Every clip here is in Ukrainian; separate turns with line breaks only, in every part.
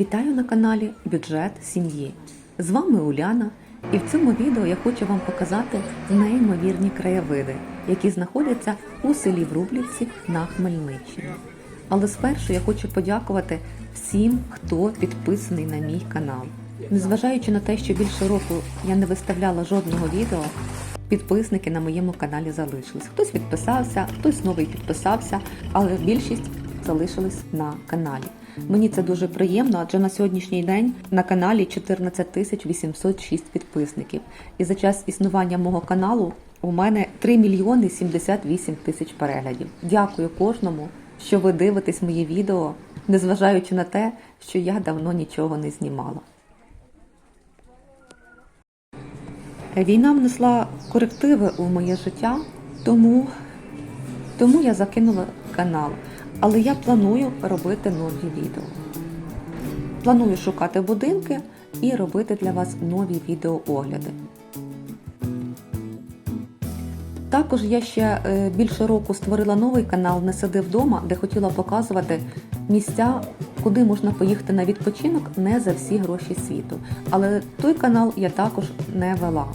Вітаю на каналі Бюджет сім'ї. З вами Уляна, і в цьому відео я хочу вам показати неймовірні краєвиди, які знаходяться у селі Врублівці на Хмельниччині. Але спершу я хочу подякувати всім, хто підписаний на мій канал. Незважаючи на те, що більше року я не виставляла жодного відео, підписники на моєму каналі залишились. Хтось підписався, хтось новий підписався, але більшість залишились на каналі. Мені це дуже приємно, адже на сьогоднішній день на каналі 14 тисяч 806 підписників. І за час існування мого каналу у мене 3 мільйони 78 тисяч переглядів. Дякую кожному, що ви дивитесь мої відео, незважаючи на те, що я давно нічого не знімала. Війна внесла корективи у моє життя, тому, тому я закинула канал. Але я планую робити нові відео. Планую шукати будинки і робити для вас нові відеоогляди. Також я ще е, більше року створила новий канал Не сиди вдома, де хотіла показувати місця, куди можна поїхати на відпочинок не за всі гроші світу. Але той канал я також не вела.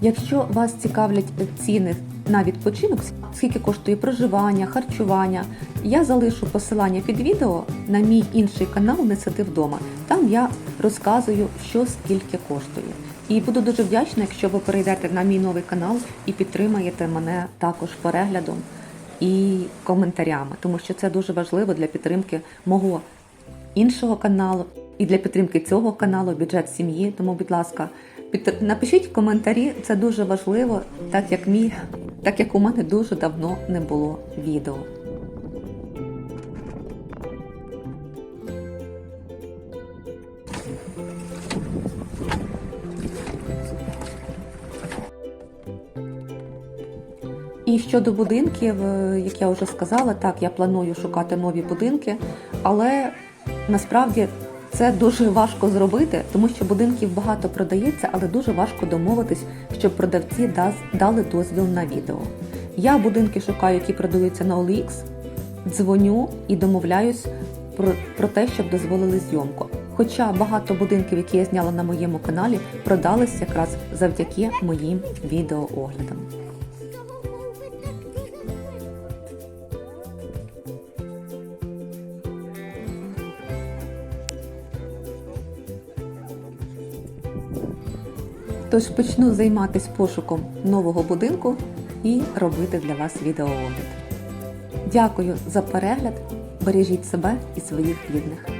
Якщо вас цікавлять ціни на відпочинок, скільки коштує проживання, харчування, я залишу посилання під відео на мій інший канал Не сиди вдома. Там я розказую, що скільки коштує. І буду дуже вдячна, якщо ви перейдете на мій новий канал і підтримаєте мене також переглядом і коментарями, тому що це дуже важливо для підтримки мого іншого каналу і для підтримки цього каналу бюджет сім'ї. Тому, будь ласка, під... напишіть коментарі, це дуже важливо, так як мій, так як у мене дуже давно не було відео. І щодо будинків, е, як я вже сказала, так я планую шукати нові будинки, але насправді це дуже важко зробити, тому що будинків багато продається, але дуже важко домовитись, щоб продавці дали дозвіл на відео. Я будинки шукаю, які продаються на OLX, дзвоню і домовляюсь про, про те, щоб дозволили зйомку. Хоча багато будинків, які я зняла на моєму каналі, продались якраз завдяки моїм відеооглядам. Тож почну займатися пошуком нового будинку і робити для вас відеоогляд. Дякую за перегляд. Бережіть себе і своїх рідних.